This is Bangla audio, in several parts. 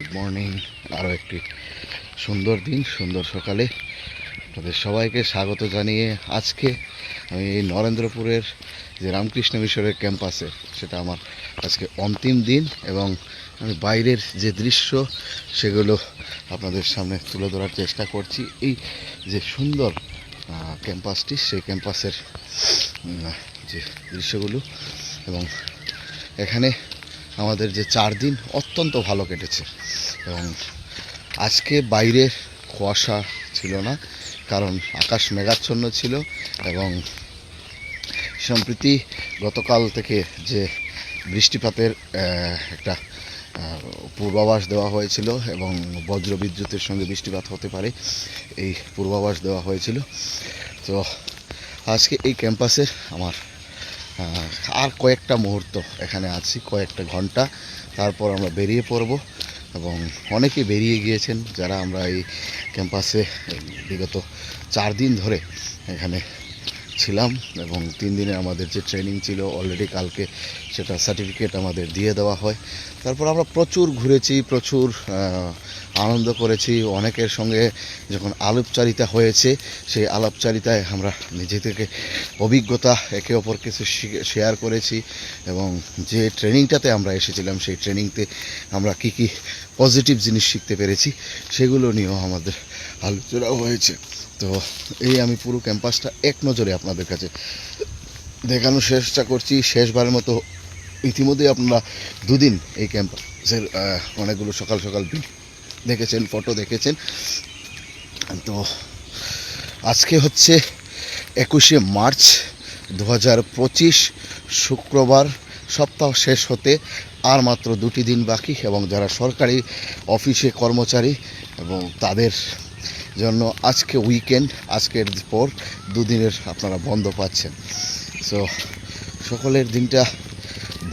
গুড মর্নিং আরও একটি সুন্দর দিন, সুন্দর সকালে। তাদের সবাইকে স্বাগত জানিয়ে আজকে আমি এই নরেন্দ্রপুরের যে রামকৃষ্ণ মিশরের ক্যাম্পাসে, সেটা আমার আজকে অন্তিম দিন এবং আমি বাইরের যে দৃশ্য, সেগুলো আপনাদের সামনে তুলে ধরার চেষ্টা করছি। এই যে সুন্দর ক্যাম্পাসটি, সেই ক্যাম্পাসের যে দৃশ্যগুলো এবং এখানে আমাদের যে চার দিন অত্যন্ত ভালো কেটেছে। এবং আজকে বাইরে কুয়াশা ছিল না, কারণ আকাশ মেঘাচ্ছন্ন ছিল এবং সম্প্রতি গতকাল থেকে যে বৃষ্টিপাতের একটা পূর্বাভাস দেওয়া হয়েছিল এবং বজ্র বিদ্যুতের সঙ্গে বৃষ্টিপাত হতে পারে, এই পূর্বাভাস দেওয়া হয়েছিল। তো আজকে এই ক্যাম্পাসে আমার আর কয়েকটা মুহূর্ত এখানে আছি, কয়েকটা ঘণ্টা। তারপর আমরা বেরিয়ে পড়ব এবং অনেকে বেরিয়ে গিয়েছেন যারা আমরা এই ক্যাম্পাসে বিগত চার দিন ধরে এখানে ছিলাম এবং তিন দিনে আমাদের যে ট্রেনিং ছিল অলরেডি কালকে সেটা সার্টিফিকেট আমাদের দিয়ে দেওয়া হয়। তারপর আমরা প্রচুর ঘুরেছি, প্রচুর আনন্দ করেছি। অনেকের সঙ্গে যখন আলাপচারিতা হয়েছে, সেই আলাপচারিতায় আমরা নিজে থেকে অভিজ্ঞতা একে অপর কিছু শেয়ার করেছি এবং যে ট্রেনিংটাতে আমরা এসেছিলাম, সেই ট্রেনিংতে আমরা কি কি পজিটিভ জিনিস শিখতে পেরেছি, সেগুলো নিয়েও আমাদের আলোচনা হয়েছে। তো এই আমি পুরো ক্যাম্পাসটা এক নজরে আপনাদের কাছে দেখানোর চেষ্টা করছি, শেষবারের মতো ইতিমধ্যেই আপনারা দুদিন এই ক্যাম্পাসের অনেকগুলো সকাল সকাল দেখেছেন, ফটো দেখেছেন। তো আজকে হচ্ছে একুশে মার্চ দু হাজার পঁচিশ, শুক্রবার, সপ্তাহ শেষ হতে আর মাত্র দুটি দিন বাকি এবং যারা সরকারি অফিসে কর্মচারী এবং তাদের জন্য আজকে উইকেন্ড আজকের পর দুদিনের আপনারা বন্ধ পাচ্ছেন। সো সকলের দিনটা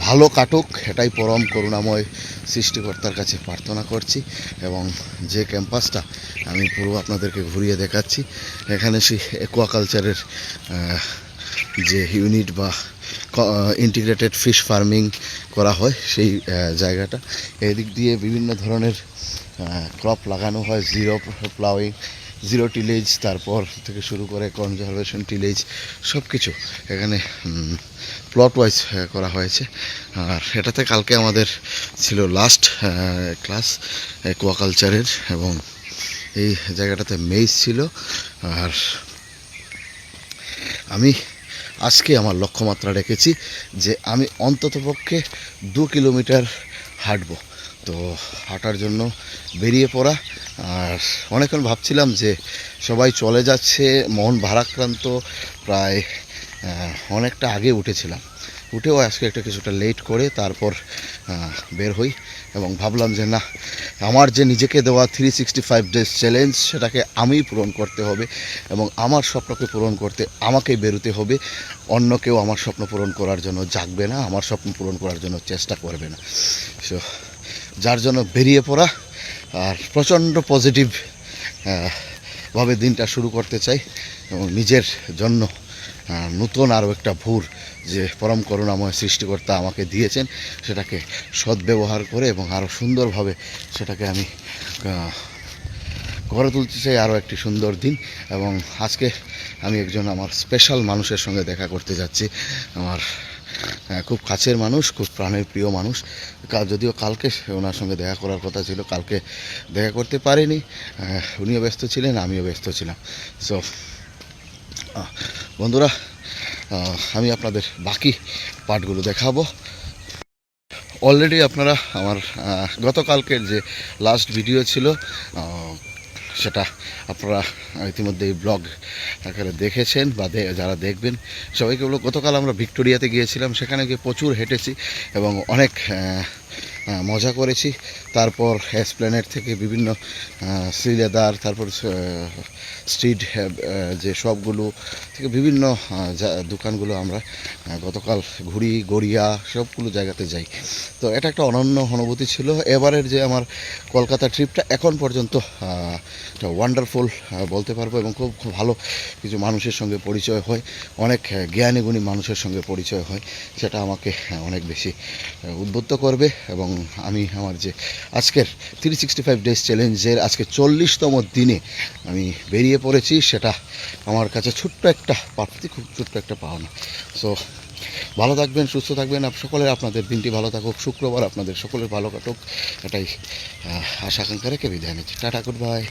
ভালো কাটুক, এটাই পরম করুণাময় সৃষ্টিকর্তার কাছে প্রার্থনা করছি এবং যে ক্যাম্পাসটা আমি পুরো আপনাদেরকে ঘুরিয়ে দেখাচ্ছি, এখানে সেই অ্যাকোয়াকালচারের যে ইউনিট বা ইন্টিগ্রেটেড ফিশ ফার্মিং করা হয় সেই জায়গাটা। এদিক দিয়ে বিভিন্ন ধরনের ক্রপ লাগানো হয় জিরো প্লাউইং জিরো টিলেজ তারপর থেকে শুরু করে কনজারভেশন টিলেজ সব কিছু এখানে প্লট ওয়াইজ করা হয়েছে। আর এটাতে কালকে আমাদের ছিল লাস্ট ক্লাস অ্যাকোয়াকালচারের এবং এই জায়গাটাতে মেইজ ছিল। আর আমি আজকে আমার লক্ষ্যমাত্রা রেখেছি যে আমি অন্ততপক্ষে দু কিলোমিটার হাঁটবো। তো হাঁটার জন্য বেরিয়ে পড়া, আর অনেকক্ষণ ভাবছিলাম যে সবাই চলে যাচ্ছে, মন ভারাক্রান্ত, প্রায় অনেকটা আগে উঠেছিলাম। উঠেও আজকে একটা কিছুটা লেট করে তারপর বের হই এবং ভাবলাম যে না আমার যে নিজেকে দেওয়া three sixty five days challenge সেটাকে আমিই পূরণ করতে হবে এবং আমার স্বপ্নকে পূরণ করতে আমাকেই বেরোতে হবে। অন্য কেউ আমার স্বপ্ন পূরণ করার জন্য জাগবে না, আমার স্বপ্ন পূরণ করার জন্য চেষ্টা করবে না। সো যার জন্য বেরিয়ে পড়া আর প্রচণ্ড পজিটিভ ভাবে দিনটা শুরু করতে চাই এবং নিজের জন্য নতুন আরও একটা ভোর যে পরম করুণাময় সৃষ্টিকর্তা আমাকে দিয়েছেন, সেটাকে সদ্ব্যবহার করে এবং আরও সুন্দরভাবে সেটাকে আমি গড়ে তুলতে চাই আরও একটি সুন্দর দিন। এবং আজকে আমি একজন আমার স্পেশাল মানুষের সঙ্গে দেখা করতে যাচ্ছি। আমার খুব কাছের মানুষ, খুব প্রাণের প্রিয় মানুষ। যদিও কালকে ওনার সঙ্গে দেখা করার কথা ছিল, কালকে দেখা করতে পারিনি। উনিও ব্যস্ত ছিলেন, আমিও ব্যস্ত ছিলাম। সো বন্ধুরা আমি আপনাদের বাকি পার্টগুলো দেখাবো। অলরেডি আপনারা আমার গতকালকের যে লাস্ট ভিডিও ছিল সেটা আপনারা ইতিমধ্যে এই ব্লগ আকারে দেখেছেন বা যারা দেখবেন, সবাইকে বলব, গতকাল আমরা ভিক্টোরিয়াতে গিয়েছিলাম, সেখানে গিয়ে প্রচুর হেঁটেছি এবং অনেক মজা করেছি। তারপর এসপ্ল্যানেট থেকে বিভিন্ন শ্রীলেদার, তারপর স্ট্রিট যে শপগুলো থেকে বিভিন্ন দোকানগুলো আমরা গতকাল ঘুরি, গড়িয়া, সবগুলো জায়গাতে যাই। তো এটা একটা অনন্য অনুভূতি ছিল। এবারের যে আমার কলকাতা ট্রিপটা এখন পর্যন্ত ওয়ান্ডারফুল বলতে পারব এবং খুব খুব ভালো কিছু মানুষের সঙ্গে পরিচয় হয়, অনেক জ্ঞানীগুণী মানুষের সঙ্গে পরিচয় হয়, সেটা আমাকে অনেক বেশি উদ্বুদ্ধ করবে এবং আমি আমার যে আজকের থ্রি সিক্সটি ফাইভ ডেজ চ্যালেঞ্জের আজকে চল্লিশতম দিনে আমি বেরিয়ে পড়েছি, সেটা আমার কাছে ছোট্ট একটা প্রাপ্তি খুব ছোট্ট একটা পাওনা। সো ভালো থাকবেন, সুস্থ থাকবেন সকলের আপনাদের দিনটি ভালো থাকুক, শুক্রবার আপনাদের সকলের ভালো কাটুক, এটাই আশা আকাঙ্ক্ষা রেখে বিদায় নিচ্ছি। Tata good bye